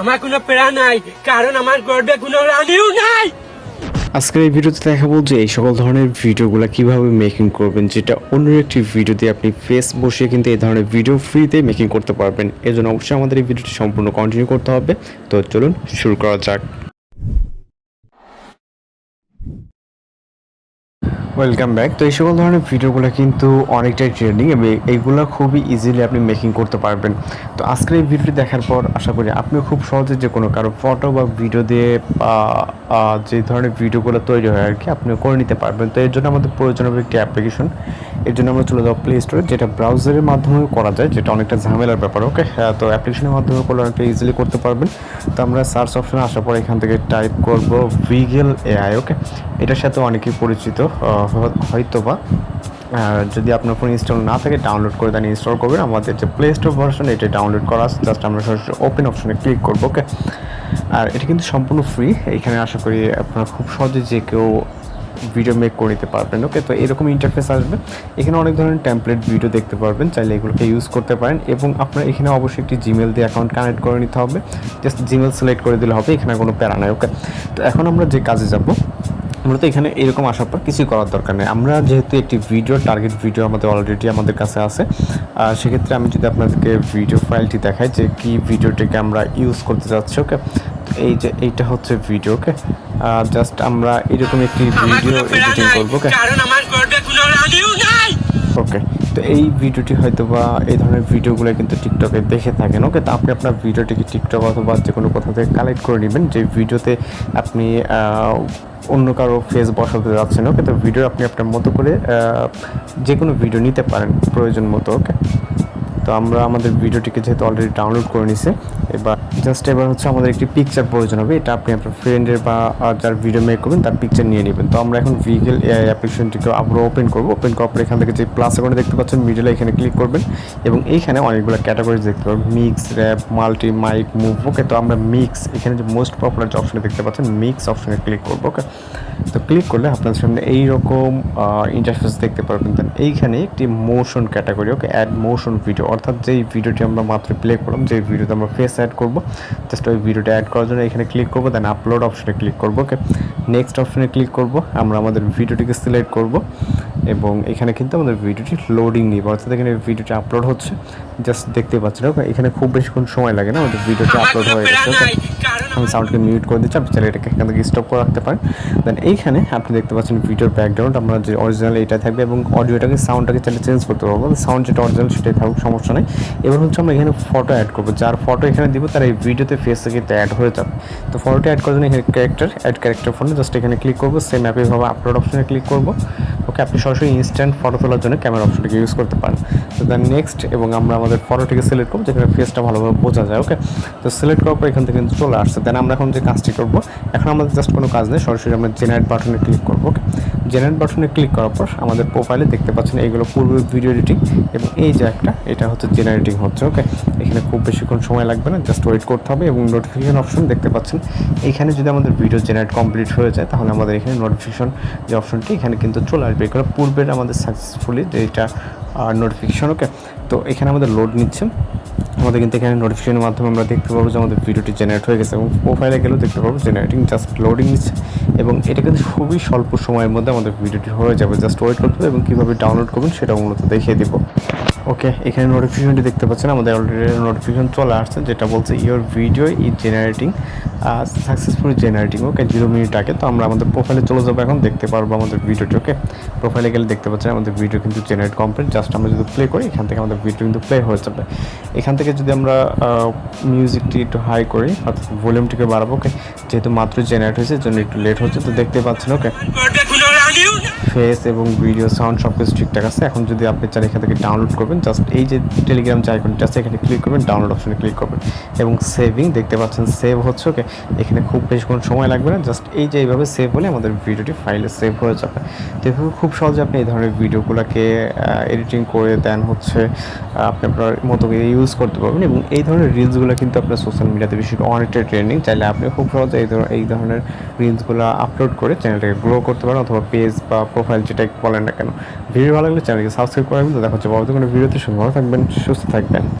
আমার কোনো প্রেরণা নাই, কারণ আমার গর্বে কোনো রানীও নাই। আজকের এই ভিডিওতে দেখাবো যে এই সকল ধরনের ভিডিওগুলো কীভাবে মেকিং করবেন, যেটা অন্য একটি ভিডিওতে আপনি ফেস বসিয়ে কিন্তু এই ধরনের ভিডিও ফ্রিতে মেকিং করতে পারবেন। এজন্য জন্য অবশ্যই আমাদের এই ভিডিওটি সম্পূর্ণ কন্টিনিউ করতে হবে। তো চলুন শুরু করা যাক। ওয়েলকাম ব্যাক তো এই সকল ধরনের ভিডিওগুলো কিন্তু অনেকটাই ট্রেন্ডিং এবং এইগুলো খুবই ইজিলি আপনি মেকিং করতে পারবেন। তো আজকের এই ভিডিওটি দেখার পর আশা করি আপনিও খুব সহজে যে কোনো কারও ফটো বা ভিডিও দিয়ে যে ধরনের ভিডিওগুলো তৈরি হয় আর কি, আপনিও করে নিতে পারবেন। তো এর জন্য আমাদের প্রয়োজন হবে একটি অ্যাপ্লিকেশন এর জন্য আমরা চলে যাব প্লে স্টোরে যেটা ব্রাউজারের মাধ্যমেও করা যায়, যেটা অনেকটা ঝামেলার ব্যাপার ওকে হ্যাঁ তো অ্যাপ্লিকেশনের মাধ্যমে করলে অনেকটা ইজিলি করতে পারবেন। তো আমরা সার্চ অপশানে আসার পর এখান থেকে টাইপ করব ভিগেল এআই ওকে এটার সাথে অনেকেই পরিচিত হয়তো বা যদি আপনার ফোন ইনস্টল না থাকে ডাউনলোড করে দেন ইনস্টল করবেন। আমাদের যে প্লে স্টোর ভার্সন এটা ডাউনলোড করা আছে। জাস্ট আমরা সরাসরি ওপেন অপশনে ক্লিক করব ওকে আর এটা কিন্তু সম্পূর্ণ ফ্রি এখানে আশা করি আপনারা খুব সহজে যে কেউ ভিডিও মেক করে নিতে পারবেন ওকে তো এরকম ইন্টারফেস আসবে। এখানে অনেক ধরনের টেমপ্লেট ভিডিও দেখতে পারবেন। চাইলে এগুলোকে ইউজ করতে পারেন। এবং আপনার এখানে অবশ্যই একটি জিমেল দিয়ে অ্যাকাউন্ট কানেক্ট করে নিতে হবে। জাস্ট জিমেল সিলেক্ট করে দিলে হবে, এখানে কোনো প্যারা নাই ওকে তো এখন আমরা যে কাজে যাব মূলত এখানে এরকম আসার পর কিছুই করার দরকার নেই। আমরা যেহেতু একটি ভিডিও টার্গেট ভিডিও আমাদের অলরেডি আমাদের কাছে আছে আর সেক্ষেত্রে আমি যদি আপনাদেরকে ভিডিও ফাইলটি দেখাই যে কি ভিডিওটিকে আমরা ইউজ করতে যাচ্ছি ওকে এই যে এইটা হচ্ছে ভিডিও ওকে জাস্ট আমরা এরকম একটি ভিডিও এডিটিং করব ওকে ওকে তো এই ভিডিওটি হয়তো বা এই ধরনের ভিডিওগুলো কিন্তু টিকটকে দেখে থাকেন। ওকে তো আপনি আপনার ভিডিওটিকে টিকটক অথবা যে কোনো কোথাও থেকে কালেক্ট করে নেবেন। যে ভিডিওতে আপনি অন্য কারও ফেস বসাতে যাচ্ছেন ওকে তো ভিডিও আপনি আপনার মতো করে যে কোনো ভিডিও নিতে পারেন প্রয়োজন মতো ওকে তো আমরা আমাদের ভিডিওটিকে যেহেতু অলরেডি ডাউনলোড করে নিছে, এবার জাস্ট এবার হচ্ছে আমাদের একটি পিকচার প্রয়োজন হবে। এটা আপনি আপনার ফ্রেন্ডের বা যার ভিডিও মেক করবেন, তার পিকচার নিয়ে নেবেন। তো আমরা এখন ভিগেল এআই অ্যাপ্লিকেশনটিকে আবার ওপেন করব। ওপেন করার পর এখান থেকে যে প্লাস আইকনে দেখতে পাচ্ছেন মিডলে এখানে ক্লিক করবেন এবং এইখানে অনেকগুলো ক্যাটাগরিজ দেখতে পাবেন। Mix rap multi mike move okay তো আমরা মিক্স এখানে যে মোস্ট পপুলার যে অপশনে দেখতে পাচ্ছেন মিক্স অপশনে ক্লিক করব ওকে তো ক্লিক করলে আপনার সামনে এইরকম ইন্টারফেস দেখতে পারবেন। দেন এইখানে একটি motion category okay add motion video অর্থাৎ যেই ভিডিওটি আমরা মাত্র প্লে করলাম, যেই ভিডিওতে আমরা ফেস অ্যাড করব জাস্ট ওই ভিডিওটি অ্যাড করার জন্য এখানে ক্লিক করব দেন আপলোড অপশনে ক্লিক করব ওকে নেক্সট অপশনে ক্লিক করব, আমরা আমাদের ভিডিওটিকে সিলেক্ট করব, এবং এখানে কিন্তু আমাদের ভিডিওটি লোডিং নিব অর্থাৎ এখানে ভিডিওটি আপলোড হচ্ছে জাস্ট দেখতে পাচ্ছেন ওকে এখানে খুব বেশিক্ষণ সময় লাগে না, আমাদের ভিডিওটি আপলোড হয়ে গেছে আমি সাউন্ডকে মিউট করে দিচ্ছি, আপনি চাইলে এটাকে এখান থেকে স্টপ করে রাখতে পারেন। দেন এইখানে আপনি দেখতে পাচ্ছেন ভিডিওর ব্যাকগ্রাউন্ড আমরা যে অরিজিনাল এটা থাকবে এবং অডিওটাকে সাউন্ডটাকে চাইলে চেঞ্জ করতে পারব। সাউন্ড যেটা অরিজিনাল সেটাই থাকুক, সমস্যা নেই। এবার হচ্ছে আমরা এখানে ফটো অ্যাড করব। যার ফটো এখানে দিব, তার এই ভিডিওতে ফেসে কিন্তু অ্যাড হয়ে যাবে। তো ফটোটি অ্যাড করার জন্য এখানে ক্যারেক্টার অ্যাড ক্যারেক্টার ফোনে জাস্ট এখানে ক্লিক করব। সেম অ্যাপেভাবে আপলোড অপশনে ক্লিক করব। ওকে আপনি সরাসরি ইনস্ট্যান্ট ফটো তোলার জন্য ক্যামেরা অপশনটিকে ইউজ করতে পারেন। তো দেন নেক্সট এবং আমরা আমাদের ফটোটিকে সিলেক্ট করব, যেখানে ফেসটা ভালোভাবে বোঝা যায় ওকে তো সিলেক্ট করার পর এখান থেকে কিন্তু চলে আসছে। দেন আমরা এখন যে কাজটি করব, এখন আমাদের জাস্ট কোনো কাজ নেই, সরাসরি আমরা জেনারেট বাটনে ক্লিক করব ওকে জেনারেট বাটনে ক্লিক করার পর আমাদের প্রোফাইলে দেখতে পাচ্ছেন এইগুলো পূর্বে ভিডিও এডিটিং এবং এই যে একটা, এটা হচ্ছে জেনারেটিং হচ্ছে ওকে এখানে খুব বেশিক্ষণ সময় লাগবে না জাস্ট ওয়েট করতে হবে এবং নোটিফিকেশন অপশন দেখতে পাচ্ছেন। এইখানে যদি আমাদের ভিডিও জেনারেট কমপ্লিট হয়ে যায়, তাহলে আমাদের এখানে নোটিফিকেশন যে অপশনটি এখানে কিন্তু চলে আসবে। এখানে পূর্বের আমাদের সাকসেসফুলি এটা নোটিফিকেশন ওকে তো এখানে আমাদের লোড নিচ্ছে। আমাদের কিন্তু এখানে নোটিফিকেশনের মাধ্যমে আমরা দেখতে পাবো যে আমাদের ভিডিওটি জেনারেট হয়ে গেছে এবং প্রোফাইলে গেলেও দেখতে পাবো জেনারেটিং জাস্ট লোডিং নিচ্ছে। এবং এটা কিন্তু খুবই স্বল্প সময়ের মধ্যে আমাদের ভিডিওটি হয়ে যাবে। জাস্ট ওয়েট করতে হবে এবং কীভাবে ডাউনলোড করবেন সেটা মূলত দেখিয়ে দিব। ওকে এখানে নোটিফিকেশনটি দেখতে পাচ্ছেন, আমাদের অলরেডি নোটিফিকেশন চলে আসছে, যেটা বলছে your video is generating successfully generating okay zero minute আগে। তো আমরা আমাদের প্রোফাইলে চলে যাব এখন, দেখতে পারব আমাদের ভিডিওটি ওকে প্রোফাইলে গেলে দেখতে পাচ্ছেন, আমাদের ভিডিও কিন্তু জেনারেট কমপ্লিট জাস্ট আমরা যদি প্লে করি, এখান থেকে আমাদের ভিডিও কিন্তু প্লে হয়ে যাবে। এখান থেকে যদি আমরা মিউজিকটি একটু হাই করি, অর্থাৎ ভলিউমটিকে বাড়াবো ওকে যেহেতু মাত্র জেনারেট হয়েছে জন্য একটু লেট হচ্ছে, তো দেখতে পাচ্ছেন ওকে ফেস এবং ভিডিও, সাউন্ড সব কিছু ঠিকঠাক আছে। এখন যদি আপনি চান এখান থেকে ডাউনলোড করবেন জাস্ট এই যে টেলিগ্রাম যে আইকনটা আছে, এখানে ক্লিক করবেন ডাউনলোড অপশনে ক্লিক করবেন। এবং সেভিং দেখতে পাচ্ছেন সেভ হচ্ছে ওকে এখানে খুব বেশি কোনো সময় লাগবে না জাস্ট এই যে এইভাবে সেভ হলে আমাদের ভিডিওটি ফাইলে সেভ হয়ে যাবে। তো এভাবে খুব সহজে আপনি এই ধরনের ভিডিওগুলোকে এডিটিং করে দেন হচ্ছে আপনি আপনার মতো ইউজ করতে পারবেন। এবং এই ধরনের রিলসগুলো কিন্তু আপনার সোশ্যাল মিডিয়াতে বেশি অনেকটা ট্রেন্ডিং চাইলে আপনি খুব সহজে এই ধর- এই ধরনের রিলসগুলো আপলোড করে চ্যানেলটাকে গ্রো করতে পারেন, অথবা পেজ বা প্রোফাইল যেটাই বলেন না কেন। ভিডিও ভালো লাগলে চ্যানেলকে সাবস্ক্রাইব করে দেখা হচ্ছে পরবর্তী কোনো ভিডিওতে সুন্দর থাকবেন, সুস্থ থাকবেন।